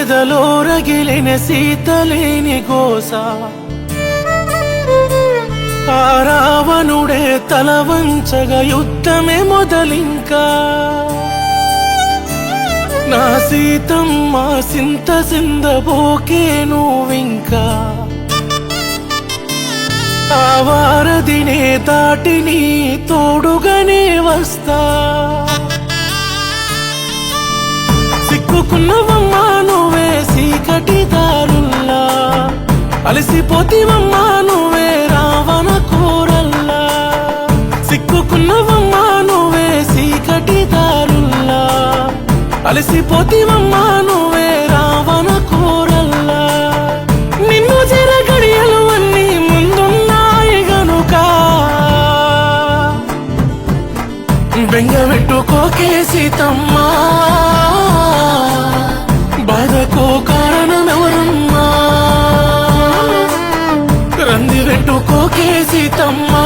ఎదలో రగిలిన సీతలేని గోస. ఆ రావణుడే తల వంచగా యుద్ధమే మొదలింకా. నా సీతమ్మ సింత సిందబోకే నువ్వింకా ఆ వారదినే దాటిని తోడుగానే వస్తా. సిక్కుకున్నవమ్మా నువ్వే సీకటి దారుల్లా. అలసిపోతీవమ్మా నువ్వే రావణ కూరల్లా. సిక్కుకున్నవమ్మా నువ్వే సీకటి దారుల్లా. అలసిపోతీవమ్మా నువ్వే రావణ కూరల్లా. నిన్ను జర గడియలు అన్నీ ముందున్నాయి గనుక బెంగ పెట్టుకోకే సీతమ్మా. చెట్టుకు కేసితమ్మా